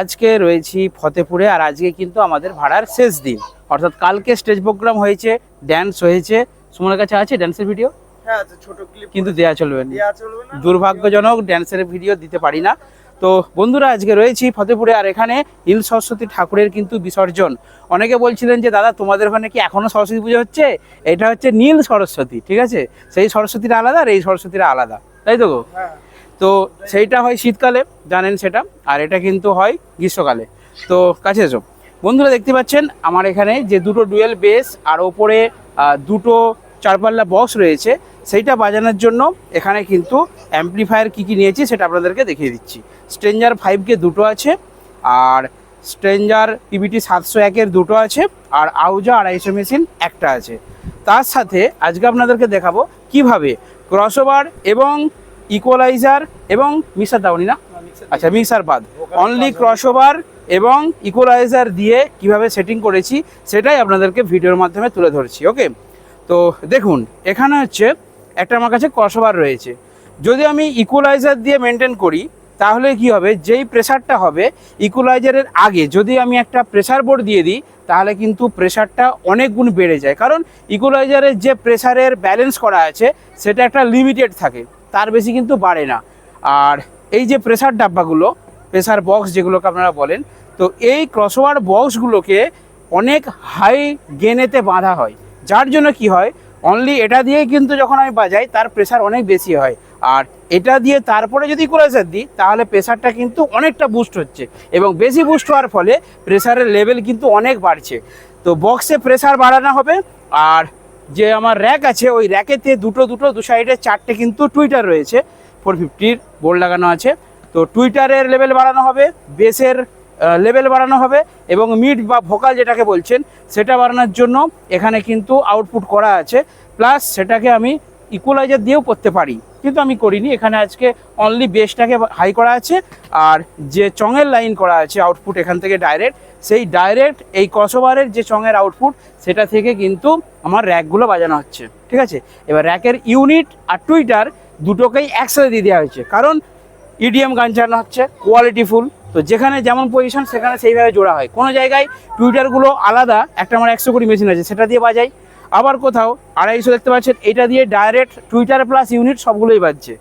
আজকে রয়েছি ফতেপুরে আর আজকে কিন্তু আমাদের ভাড়ার শেষ দিন। অর্থাৎ কালকে স্টেজ প্রোগ্রাম হয়েছে ড্যান্স হয়েছে। সুমনের কাছে আছে ড্যান্সের ভিডিও কিন্তু দেয়া চলবে না। দেয়া চলবে না। দুর্ভাগ্যজনক ড্যান্সের ভিডিও দিতে পারি না। তো বন্ধুরা আজকে রয়েছি ফতেপুরে আর এখানে নীল সরস্বতী ঠাকুরের কিন্তু বিসর্জন। অনেকে বলছিলেন যে দাদা তোমাদের ওখানে কি এখনও সরস্বতী পুজো হচ্ছে? এটা হচ্ছে নীল সরস্বতী ঠিক আছে? সেই সরস্বতীটা আলাদা আর এই সরস্বতীটা আলাদা তাই তো গো? হ্যাঁ। তো সেইটা হয় শীতকালে জানেন সেটা আর এটা কিন্তু হয় গ্রীষ্মকালে। তো কাছে এসো। বন্ধুরা দেখতে পাচ্ছেন আমার এখানে যে দুটো ডুয়েল বেস আর ওপরে দুটো চারপাল্লা বক্স রয়েছে। সেইটা বাজানোর জন্য এখানে কিন্তু অ্যাম্পলিফায়ার কী কী নিয়েছি সেটা আপনাদেরকে দেখিয়ে দিচ্ছি। স্ট্রেঞ্জার ফাইভকে দুটো আছে, আর স্ট্রেঞ্জার পিবিটি সাতশো একের দুটো আছে, আর আউজা আড়াইশো মেশিন একটা আছে। তার সাথে আজকে আপনাদেরকে দেখাবো কীভাবে ক্রসওভার এবং ইকুয়ালাইজার এবং মিক্সার দাওনি না আচ্ছা মিক্সার বাদ। অনলি ক্রসওভার এবং ইকুয়ালাইজার দিয়ে কীভাবে সেটিং করেছি, সেটাই আপনাদেরকে ভিডিওর মাধ্যমে তুলে ধরছি ওকে তো দেখুন, এখানে হচ্ছে একটা আমার কাছে ক্রসওভার রয়েছে। যদি আমি ইকুয়ালাইজার দিয়ে মেনটেন করি, তাহলে কি হবে? যেই প্রেসারটা হবে ইকুয়ালাইজারের আগে যদি আমি একটা প্রেসার বোর্ড দিয়ে দিই, তাহলে কিন্তু প্রেসারটা অনেক গুণ বেড়ে যায়। কারণ ইকুয়ালাইজারের যে প্রেসারের ব্যালেন্স করা আছে, সেটা একটা লিমিটেড থাকে, তার বেশি কিন্তু বাড়ে না। আর এই যে প্রেসার ডাব্বাগুলো প্রেসার বক্স যেগুলোকে আপনারা বলেন, তো এই ক্রসওয়ার বক্সগুলোকে অনেক হাই গেনেতে বাঁধা হয়। যার জন্য কি হয়? অনলি এটা দিয়ে কিন্তু যখন আমি বাজাই, তার প্রেশার অনেক বেশি হয়। আর এটা দিয়ে তারপরে যদি ইকুয়ালাইজার দিই, তাহলে প্রেশারটা কিন্তু অনেকটা বুস্ট হচ্ছে। এবং বেশি বুস্ট হওয়ার ফলে প্রেশারের লেভেল কিন্তু অনেক বাড়ছে। তো বক্সে প্রেশার বাড়ানো হবে। আর যে আমার র্যাক আছে, ওই র্যাকেতে দুটো দুটো, দু সাইডে চারটে কিন্তু টুইটার রয়েছে। ফোর ফিফটির বোর্ড লাগানো আছে। তো টুইটারের লেভেল বাড়ানো হবে। বেসের লেভেল বাড়ানো হবে এবং মিড বা ভোকাল যেটাকে বলছেন, সেটা বাড়ানোর জন্য এখানে কিন্তু আউটপুট করা আছে। প্লাস সেটাকে আমি ইকুয়ালাইজার দিয়েও করতে পারি। কিন্তু আমি করিনি। এখানে আজকে অনলি বেসটাকে হাই করা আছে আর যে চঙের লাইন করা আছে আউটপুট এখান থেকে ডাইরেক্ট সেই ডাইরেক্ট এই কসোবারের যে চঙের আউটপুট সেটা থেকে কিন্তু আমার র্যাকগুলো বাজানো হচ্ছে। ঠিক আছে? এবার র্যাকের ইউনিট আর টুইটার দুটোকেই একসাথে দিয়ে দেওয়া হয়েছে। কারণ ইডিএম গান চালানো হচ্ছে কোয়ালিটি ফুল তো যেখানে যেমন পজিশন সেখানে সেইভাবে জোড়া হয়। কোনো জায়গায় টুইটারগুলো আলাদা একটা আমার একশো কোটি মেশিন আছে সেটা দিয়ে বাজাই। আবার কোথাও আড়াইশো দেখতে পাচ্ছেন এটা দিয়ে ডাইরেক্ট টুইটার প্লাস ইউনিট সবগুলোই বাজছে।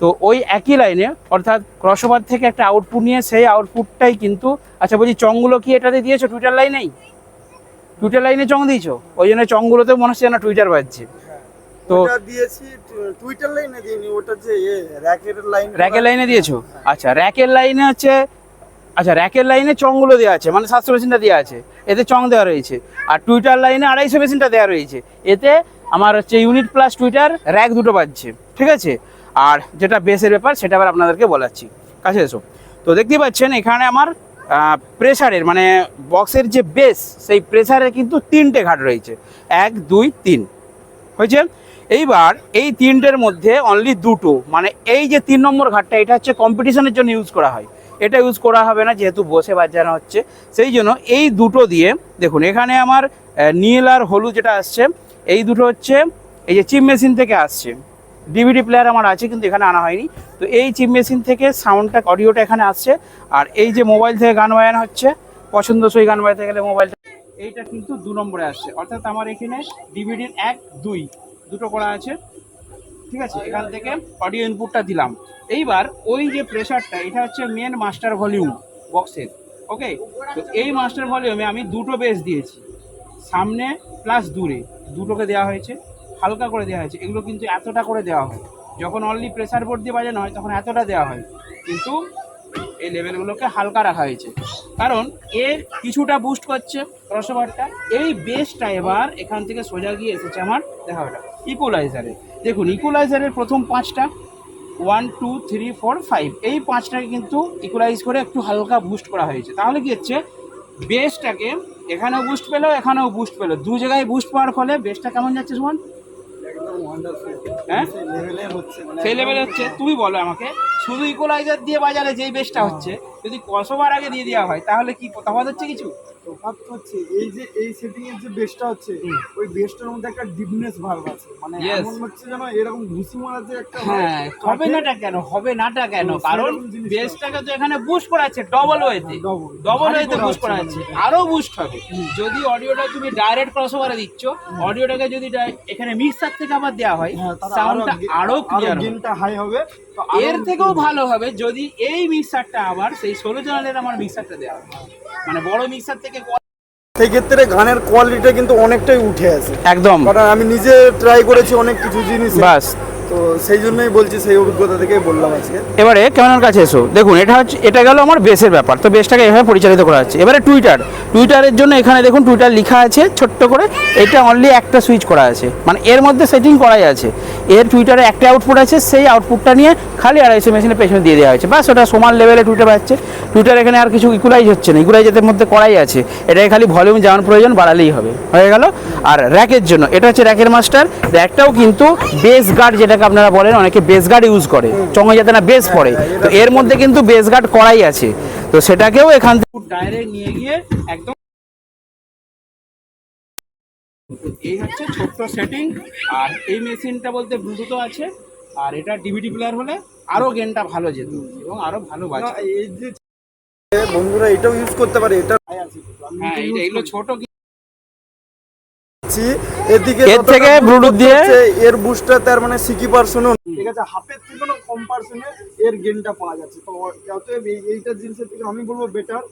তো ওই একই লাইনে অর্থাৎ ক্রসওভার থেকে একটা আউটপুট নিয়ে সেই আউটপুটটাই কিন্তু আচ্ছা বলছি চংগুলো কি এটাতে দিয়েছ? টুইটার লাইনেই টুইটার লাইনে চং দিয়েছ? ওই জন্য চংগুলোতে মনে হচ্ছে না টুইটার বাজছে। তো দিয়েছি টুইটার লাইনে দিইনি ওটা যে র্যাকের লাইন র্যাকের লাইনে দিয়েছ? আচ্ছা র্যাকের লাইনে হচ্ছে আচ্ছা র্যাকের লাইনে চংগুলো দেওয়া আছে মানে সাতশো মেশিনটা দেওয়া আছে। এতে চং দেওয়া রয়েছে। আর টুইটার লাইনে আড়াইশো মেশিনটা দেওয়া রয়েছে। এতে আমার হচ্ছে ইউনিট প্লাস টুইটার র্যাক দুটো বাজছে, ঠিক আছে? আর যেটা বেসের ব্যাপার, সেটা আবার আপনাদেরকে বলাচ্ছি। কাছে এসো। তো দেখতেই পাচ্ছেন, এখানে আমার প্রেসারের মানে বক্সের যে বেস সেই প্রেসারের কিন্তু তিনটে ঘাট রয়েছে। এক, দুই, তিন। হয়েছে? এইবার এই তিনটের মধ্যে অনলি দুটো মানে এই যে তিন নম্বর ঘাটটা, এটা হচ্ছে কম্পিটিশনের জন্য ইউজ করা হয়। এটা ইউজ করা হবে না, যেহেতু বসে বাজানো হচ্ছে। সেই জন্য এই দুটো দিয়ে, দেখুন, এখানে আমার নীল আর হলুদ যেটা আসছে, এই দুটো হচ্ছে, এই যে চিপ মেশিন থেকে আসছে। ডিভিডি প্লেয়ার আমার আছে, কিন্তু এখানে আনা হয়নি। তো এই চিপ মেশিন থেকে সাউন্ডটা অডিওটা এখানে আসছে। আর এই যে মোবাইল থেকে গান বাজানো হচ্ছে, পছন্দসই গান বাজাতে গেলে মোবাইলটা এইটা কিন্তু দু নম্বরে আসছে। অর্থাৎ আমার এখানে ডিভিডির এক, দুই, দুটো করা আছে। ঠিক আছে? এখান থেকে অডিও ইনপুটটা দিলাম। এইবার ওই যে প্রেশারটা এটা হচ্ছে মেন মাস্টার ভলিউম বক্সের ওকে তো এই মাস্টার ভলিউমে আমি দুটো বেস দিয়েছি। সামনে প্লাস দূরে, দুটোকে দেওয়া হয়েছে, হালকা করে দেওয়া হয়েছে। এগুলো কিন্তু এতটা করে দেওয়া হয়। যখন অনলি প্রেশার বোর্ড দিয়ে বাজানো হয়, তখন এতটা দেওয়া হয়। কিন্তু এই লেভেলগুলোকে হালকা রাখা হয়েছে। কারণ এর কিছুটা বুস্ট করছে ক্রসওভারটা এই বেসটা এবার এখান থেকে সোজা গিয়ে এসেছে আমার দেখা ওটা ইকুয়ালাইজারে দেখুন ইকুয়ালাইজারের প্রথম পাঁচটা one two three four five এই পাঁচটাকে কিন্তু ইকুয়ালাইজ করে একটু হালকা বুস্ট করা হয়েছে। তাহলে কি হচ্ছে? বেসটাকে এখানেও বুস্ট পেল এখানেও বুস্ট পেল। দু জায়গায় বুস্ট পাওয়ার ফলে বেসটা কেমন যাচ্ছে সুমন? হ্যাঁ? লেভেলে হচ্ছে মানে সেই লেভেলে হচ্ছে। তুমি বলো আমাকে। শুধু ইকোলাইজার দিয়ে বাজারে যেই বেসটা হচ্ছে যদি কসবার আগে দিয়ে দেওয়া হয় তাহলে কি তফাৎ হচ্ছে কিছু? তফাৎ হচ্ছে এই যে এই সেটিং এর যে বেসটা হচ্ছে ওই বেসটার মধ্যে একটা ডিপনেস ভার্ব আছে। মানে এমন হচ্ছে যেন এরকম ঘুষি মারা যে একটা হ্যাঁ হবে নাটা কেন? হবে নাটা কেন? কারণ বেসটাকে তো এখানে বুস্ট করাচ্ছে ডবল ওয়েতে। ডবল ওয়েতে করা বুস্ট করা। হচ্ছে আরও বুস্ট হবে। যদি অডিওটা তুমি ডাইরেক্ট ক্রসওভারে দিচ্ছ অডিওটাকে যদি এখানে মিক্সার থেকে আবার দেওয়া হয় হ্যাঁ, সাউন্ডটা আরও ক্লিয়ার গেনটা হাই হবে। তো এর থেকেও ভালো হবে যদি এই মিক্সারটা আবার সেই ষোলো জনের আমার মিক্সারটা দেওয়া হয়। মানে বড় মিক্সার থেকে সেই ক্ষেত্রে গানের কোয়ালিটি কিন্তু অনেকটাই উঠে আসে। একদম। কারণ আমি নিজে ট্রাই করেছি অনেক কিছু জিনিস। বাস। তো সেই জন্যই এবারে কাছে এসো? দেখুন, এটা হচ্ছে এটা আমার বেসের ব্যাপার। তো বেসটাকে এভাবে পরিচালিত করা এবারে টুইটার। টুইটারের জন্য এখানে দেখুন, টুইটার আছে ছোট্ট করে। এটা অনলি একটা সুইচ করা আছে। মানে এর মধ্যে সেটিং করাই আছে। এর টুইটারে একটা আউটপুট আছে, সেই আউটপুটটা নিয়ে খালি মেশিনের পেছনে দিয়ে দেওয়া হয়েছে। ওটা সমান লেভেলে টুইটার পাচ্ছে টুইটার এখানে আর কিছু ইকুলাইজ হচ্ছে না। ইকুলাইজারের মধ্যে করাই আছে। খালি ভলিউম প্রয়োজন, বাড়ালেই হবে। হয়ে গেল। আর র্যাকের জন্য। এটা হচ্ছে র্যাকের মাস্টার র্যাকটাও কিন্তু বেস গার্ড যেটাকে আপনারা বলেন অনেকে বেস গার্ড ইউজ করে। চঙে যাতে না বেস পড়ে। তো এর মধ্যে কিন্তু বেস গার্ড করাই আছে। তো সেটাকেও এখান থেকে ডাইরেক্ট নিয়ে গিয়ে একদম এই হচ্ছে ছোট্ট সেটিং আর এই মেশিনটা বলতে ব্লুটুথ আছে। আর এটা ডিভিডি প্লেয়ার হলে আরও গেনটা ভালো যেত এবং আরও ভালো বাজে এই যে বন্ধুরা এটাও ইউজ করতে পারে এটা হ্যাঁ এটা এগুলো ছোট দিচ্ছি এদিকে এর থেকে Bluetooth দিয়ে- এর বুস্টটা তার মানে সিকি পার্সেন্টও ঠিক আছে হাফের থেকে কম পার্সেন্টে এর গেনটা পাওয়া যাচ্ছে। তো অতএব এইটা জিনিসের থেকে আমি বলব বেটার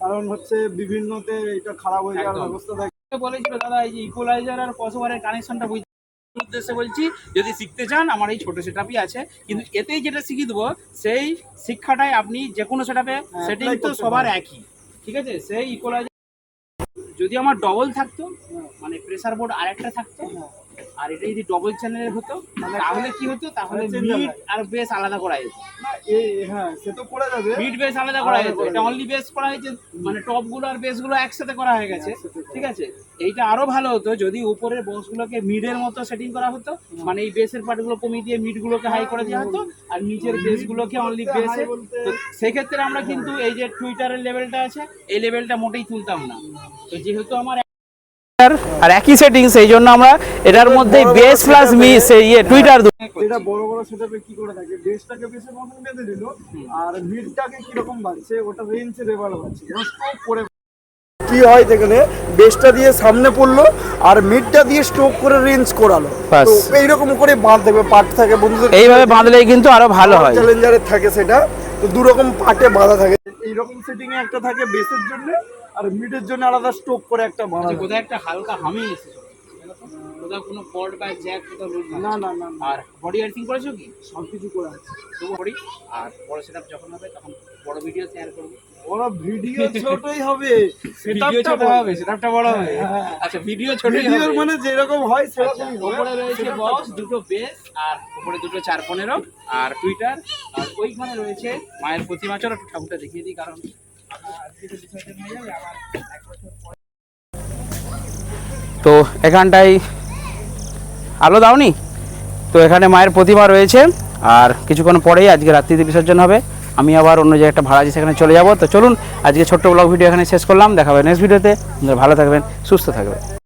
কারণ হচ্ছে বিভিন্নতে এটা খারাপ হয়ে যাওয়ার। ব্যবস্থা থাকে। বলেছিল দাদা এই যে ইকুয়ালাইজার আর কসোভারের কানেকশনটা বুঝতে উদ্দেশ্যে বলছি যদি শিখতে চান আমার এই ছোট সেটআপই আছে। কিন্তু এতেই যেটা শিখিয়ে দেবো সেই শিক্ষাটাই আপনি যে কোনো সেটআপে সেটিং তো সবার একই। ঠিক আছে? সেই ইকুয়ালাইজার যদি আমার ডবল থাকতো মানে প্রেসার বোর্ড আরেকটা থাকতো। আর এটা যদি ডবল চ্যানেলের হতো তাহলে কি হতো? তাহলে মিড। আর বেস আলাদা করা যেত। হ্যাঁ সে তো করে যাবে। মিড বেস আলাদা করা যেত। এটা অনলি বেস করা হয়েছে মানে টপগুলো আর বেসগুলো একসাথে করা হয়ে গেছে। ঠিক আছে? এইটা আরও ভালো হতো যদি উপরের বক্স গুলোকে মিডের মতো সেটিং করা হতো মানে এই বেসের পার্টগুলো কমিয়ে দিয়ে মিড গুলোকে হাই করে দেওয়া হতো আর নিচের বেস গুলোকে অনলি বেসে তো সেক্ষেত্রে আমরা কিন্তু এই যে টুইটারের লেভেলটা আছে এই লেভেলটা মোটেই তুলতাম না। তো যেহেতু আমার আর একই সেটিং সেই জন্য আমরা এটার মধ্যে বেস প্লাস মিস ইয়ে টুইটার এটা বড় বড় সেটআপে কি করে থাকে? বেসটাকে বেসের মতন বেঁধে দিল আর মিডটাকে কি রকম বাড়ছে ওটা রেঞ্জ লেভেল বাড়ছে স্ট্রোক করে কি হয় বেসটা দিয়ে সামনে পড়ল আর মিডটা দিয়ে স্ট্রোক করে রেঞ্জ করালো। তো এইরকম করে বাঁধ দেবে পার্ট থাকে বন্ধুদের এইভাবে বাঁধলেই কিন্তু আরও ভালো হয়। চ্যালেঞ্জারের থাকে সেটা তো দু রকম পার্টে বাঁধা থাকে। এইরকম সেটিং এ একটা থাকে বেসের জন্য আর মিডের জন্য আলাদা স্ট্রোক করে একটা বাঁধা আচ্ছা, কোথায় একটা হালকা হামি এসেছে? কোথাও কোনো পড বা জ্যাক কোথাও লুজ না না না আর বডি আর্থিং করেছ কি? সব কিছু করে আছে। তবু বডি আর বড় সেটআপ যখন হবে তখন বড় ভিডিও শেয়ার করব। ভিডিও ছোটই হবে। ভিডিও ছোট হবে সেটআপটা বড় হবে। আচ্ছা ভিডিও ছোটই ভিডিওর হবে। মানে যেরকম হয় আচ্ছা, সেরকমই হবে। উপরে রয়েছে বক্স দুটো বেস আর উপরে দুটো চার পনেরো আর টুইটার আর ওইখানে রয়েছে মায়ের প্রতিমা। চলো একটু ঠাকুরটা দেখিয়ে দিই কারণ তো এখানটায় আলো দাওনি? তো এখানে মায়ের প্রতিমা রয়েছে, আর কিছুক্ষণ পরেই আজকে রাত্রিতে বিসর্জন হবে। আমি আবার অন্য জায়গায় একটা ভাড়া আছে, সেখানে চলে যাব। তো চলুন, আজকে ছোট্ট ব্লগ ভিডিও এখানে শেষ করলাম। দেখা হবে নেক্সট ভিডিওতে ভালো থাকবেন, সুস্থ থাকবেন।